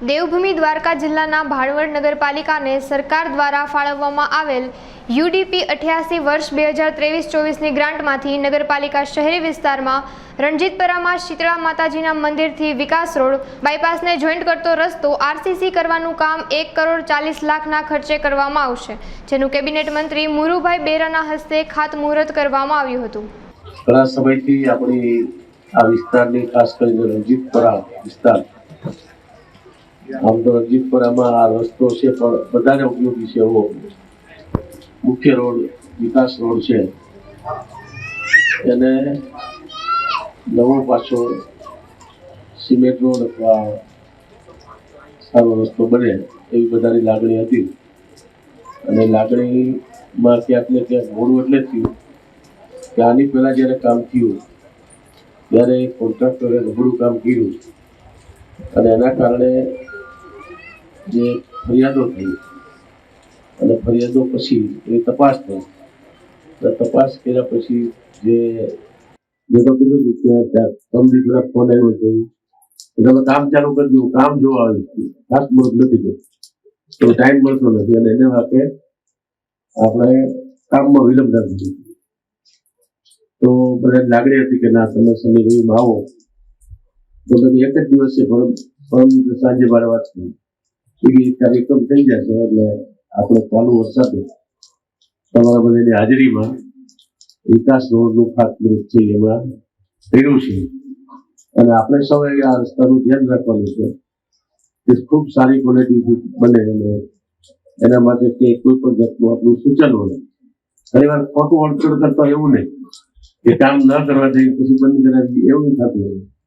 દેવભૂમિ દ્વારકા જિલ્લાના ભાણવડ નગરપાલિકાને સરકાર દ્વારા ફાળવવામાં આવેલ યુડીપી અઠ્યાસી વર્ષ બે હજાર ત્રેવીસ ચોવીસની ગ્રાન્ટમાંથી નગરપાલિકા શહેરી વિસ્તારમાં રણજીતપરામાં શીતળા માતાજીના મંદિરથી વિકાસ રોડ બાયપાસને જોઈન્ટ કરતો રસ્તો આરસીસી કરવાનું કામ એક કરોડ ચાલીસ લાખના ખર્ચે કરવામાં આવશે, જેનું કેબિનેટ મંત્રી મુરુભાઈ બેરાના હસ્તે ખાતમુહૂર્ત કરવામાં આવ્યું હતું. ઘણા સમયથી આપણી આ વિસ્તારની ખાસ કરીને રણજીતપરા વિસ્તાર આમ તો રણજીતપરામાં આ રસ્તો છે, પણ બધાને ઉપયોગી છે એવો મુખ્ય રોડ, વિકાસ રોડ છે. એને નવો પાછો સિમેન્ટ રોડ અથવા સારો રસ્તો બને એવી બધાની લાગણી હતી. અને લાગણીમાં ક્યાંક ને ક્યાંક મોડું એટલે થયું. કે આની પહેલા જ્યારે કામ થયું, ત્યારે કોન્ટ્રાક્ટરે નબળું કામ કર્યું. અને એના કારણે જે ફરિયાદો થઈ અને ફરિયાદો પછી એ તપાસ થઈ. તપાસ કર્યા પછી જે મેં તો કીધું હતું કે કંપની તરફ ફોન આવ્યો છે? કે તમે કામ ચાલુ કરી દો કામ જોવા આવ્યું ખાસ મુહૂર્ત નથી થયું તો ટાઈમ મળતો નથી અને એને વાકે આપણે કામમાં વિલંબ રાખી દીધું તો બધા લાગણી હતી કે ના, તમે શનિ રવિમાં આવો. તો મેં એક જ દિવસે પરમ પરમ સાંજે મારે વાત કરી કે કાર્યક્રમ થઈ જશે એટલે આપણે ચાલુ વરસાદે તમારા બધાની હાજરીમાં વિકાસ રોડનું ખાતમુહૂર્ત છે એમાં કર્યું છે. અને આપણે સૌએ આ રસ્તાનું ધ્યાન રાખવાનું છે કે ખૂબ સારી ક્વોલિટી બને અને એના માટે કે કોઈ પણ જાતનું આપણું સૂચન હોય. ઘણી વાર ખોટું અડચણ કરતા એવું નહીં કે કામ ન કરવા જઈએ પછી બંધ કરાવી એવું નહીં થતું